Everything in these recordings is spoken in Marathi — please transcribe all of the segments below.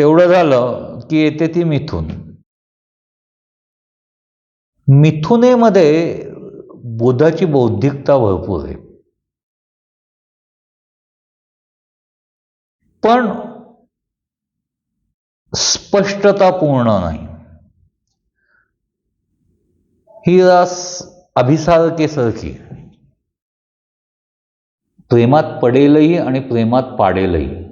तेवढं झालं की येते ती मिथून. मिथुनेमध्ये बुधाची बौद्धिकता भरपूर आहे. पण स्पष्टता पूर्ण नाही. ही रास अभिसारकेसारखी प्रेमात पडेलही आणि प्रेमात पाडेलही.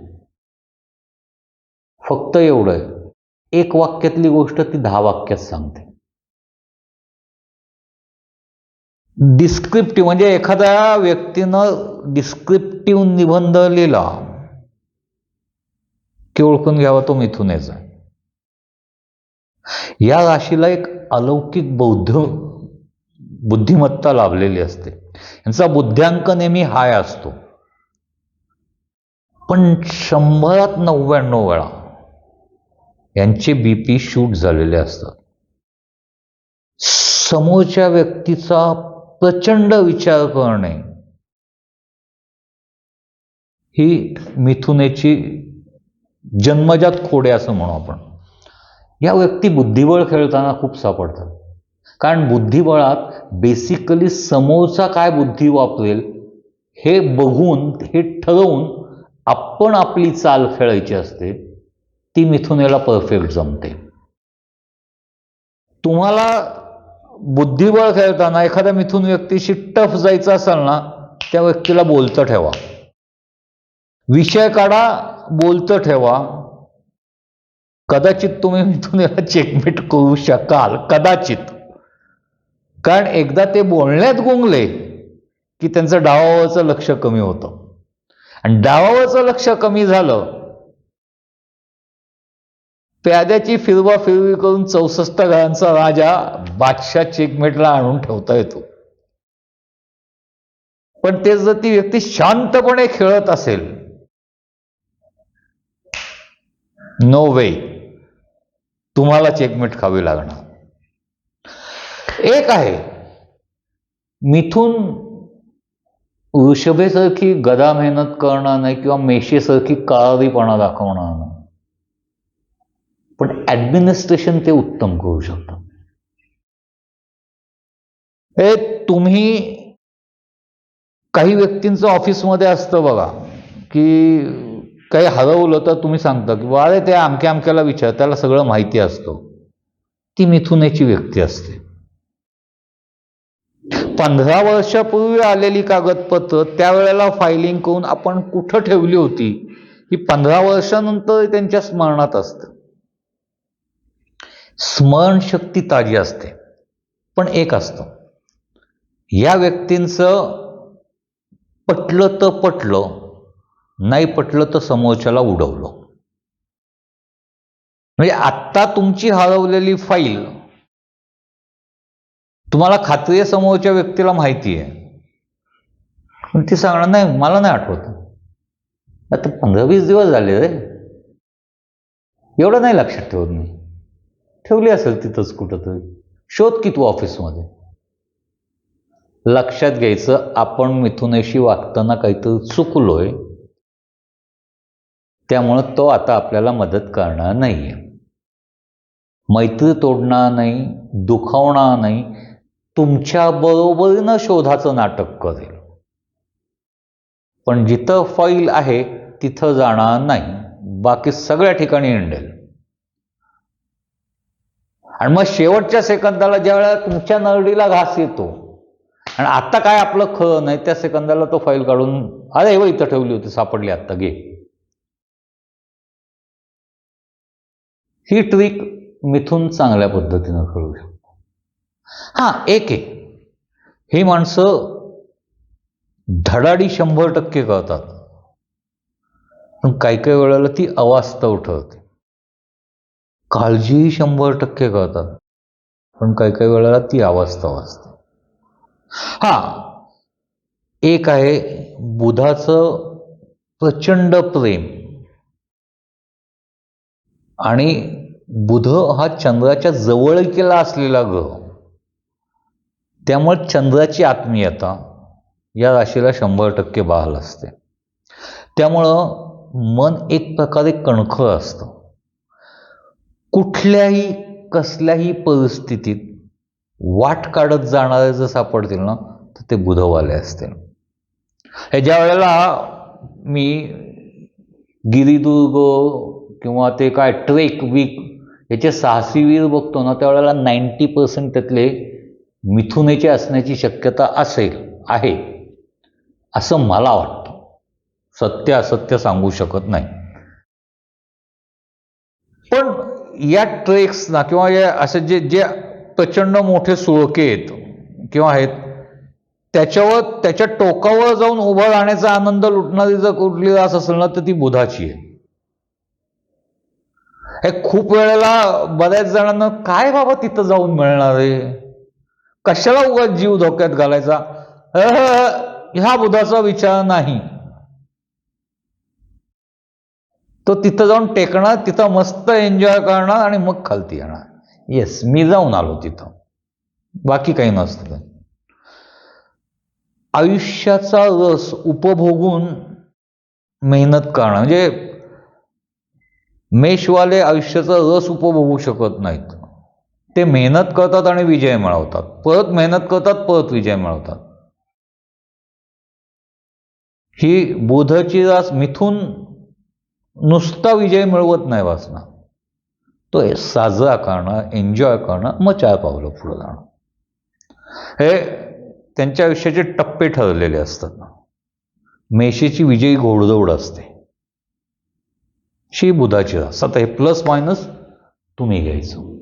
फक्त एवढं आहे एक वाक्यातली गोष्ट ती दहा वाक्यात सांगते. डिस्क्रिप्टिव्ह म्हणजे एखाद्या व्यक्तीनं डिस्क्रिप्टिव्ह निबंध लिहिला की ओळखून घ्यावा तो मिथुनेचा. या राशीला एक अलौकिक बौद्ध बुद्धिमत्ता लाभलेली असते. यांचा बुद्ध्यांक नेहमी हाय असतो. पण शंभरात नव्याण्णव वेळा यांचे बीपी शूट झालेले असतात. समोरच्या व्यक्तीचा प्रचंड विचार करणे ही मिथुनेची जन्मजात खोडे असं म्हणू आपण. या व्यक्ती बुद्धिबळ खेळताना खूप सापडतात. कारण बुद्धिबळात बेसिकली समोरचा काय बुद्धी वापरेल हे बघून हे ठरवून आपण आपली चाल खेळायची असते. ती मिथुनेला परफेक्ट जमते. तुम्हाला बुद्धिबळ खेळताना एखाद्या मिथून व्यक्तीशी टफ जायचं असेल ना त्या व्यक्तीला बोलतं ठेवा. विषय काढा बोलतं ठेवा. कदाचित तुम्ही मिथून याला चेकमेट करू शकाल कदाचित. कारण एकदा ते बोलण्यात गुंगले की त्यांचं डावावरचं लक्ष कमी होतं. आणि डावावरचं लक्ष कमी झालं प्याद्याची फिरवा फिरवी करून चौसष्ट घरांचा राजा बादशाह चेकमेटला आणून ठेवता येतो. पण ते जर ती व्यक्ती शांतपणे खेळत असेल नो वे तुम्हाला चेकमेट खावी लागणार. एक आहे मिथून वृषभेसारखी गदा मेहनत करणार नाही किंवा मेषेसारखी काळारीपणा दाखवणार नाही. पण ऍडमिनिस्ट्रेशन ते उत्तम करू शकतं. हे तुम्ही काही व्यक्तींचं ऑफिसमध्ये असतं बघा की काही हरवलं तर तुम्ही सांगता की बा अरे ते अमक्या अमक्याला विचार त्याला सगळं माहिती असतं. ती मिथुनेची व्यक्ती असते. पंधरा वर्षापूर्वी आलेली कागदपत्र त्यावेळेला फायलिंग करून आपण कुठं ठेवली होती ही पंधरा वर्षानंतर त्यांच्या स्मरणात असतं. स्मरणशक्ती ताजी असते. पण एक असतं. या व्यक्तींचं पटलं तर पटलं नाही पटलं तर समोरच्याला उडवलं. म्हणजे आत्ता तुमची हरवलेली फाईल तुम्हाला खात्री आहे समोरच्या व्यक्तीला माहिती आहे. पण ती सांगणार नाही मला नाही आठवत. आता पंधरा वीस दिवस झाले रे. एवढं नाही लक्षात ठेवत मी. ठेवली असेल तिथंच कुठंतरी. शोध की तू ऑफिसमध्ये. लक्षात घ्यायचं आपण मिथुनेशी वागताना काहीतरी चुकलोय. त्यामुळं तो आता आपल्याला मदत करणार नाहीये. मैत्री तोडणार नाही दुखावणार नाही तुमच्या बरोबरीनं शोधाचं नाटक करेल. पण जिथं फाईल आहे तिथं जाणार नाही. बाकी सगळ्या ठिकाणी हिंडेल. आणि मग शेवटच्या सेकंदाला ज्या वेळेला तुमच्या नरडीला घास येतो आणि आत्ता काय आपलं खरं नाही त्या सेकंदाला तो फाईल काढून अरे व इथं ठेवली होती सापडली आत्ता घे. ही ट्रिक मिथून चांगल्या पद्धतीनं कळू शकतो. हां एक आहे ही माणसं धडाडी शंभर टक्के कळतात. पण काही काही वेळेला ती अवास्तव ठरते. काळजीही शंभर टक्के करतात. पण काही काही वेळेला ती अवस्था असते. हा एक आहे बुधाचं प्रचंड प्रेम. आणि बुध हा चंद्राच्या जवळकीला असलेला ग्रह. त्यामुळे चंद्राची आत्मीयता या राशीला शंभर टक्के बहाल असते. त्यामुळं मन एक प्रकारे कणखळ असतं. कुठल्याही कसल्याही परिस्थितीत वाट काढत जाणारे जर सापडतील ना तर ते बुधवाले असतील. हे ज्या वेळेला मी गिरिदुर्ग किंवा ते काय ट्रेक वीक याचे साहसी वीर बघतो ना त्यावेळेला नाईन्टी पर्सेंट त्यातले मिथुनेचे असण्याची शक्यता असेल आहे असं मला वाटतं. सत्य असत्य सांगू शकत नाही. पण या ट्रेक्सना किंवा या असे जे जे प्रचंड मोठे सुळके आहेत किंवा आहेत त्याच्यावर त्याच्या टोकावर जाऊन उभं राहण्याचा आनंद लुटणारी जर कुठली रास असेल ना तर ती बुधाची आहे. हे खूप वेळेला बऱ्याच जणांना काय बाबा तिथं जाऊन मिळणार आहे? कशाला उगाच जीव धोक्यात घालायचा? ह्या बुधाचा विचार नाही. तो तिथं जाऊन टेकणार तिथं मस्त एन्जॉय करणार आणि मग खालती येणार. येस मी जाऊन आलो तिथं. बाकी काही नसतं. आयुष्याचा रस उपभोगून मेहनत करणं म्हणजे मेषवाले आयुष्याचा रस उपभोगू शकत नाहीत. ते मेहनत करतात आणि विजय मिळवतात. परत मेहनत करतात परत विजय मिळवतात. ही बोधाची रास मिथून नुसता विजय मिळवत नाही वाचना. तो साजरा करणं एन्जॉय करणं मग चार पावलं पुढं जाणं. हे त्यांच्या आयुष्याचे टप्पे ठरलेले असतात मेशीची विजयी घोडदौड असते. शी बुधाची रास. आता हे प्लस मायनस तुम्ही घ्यायचं.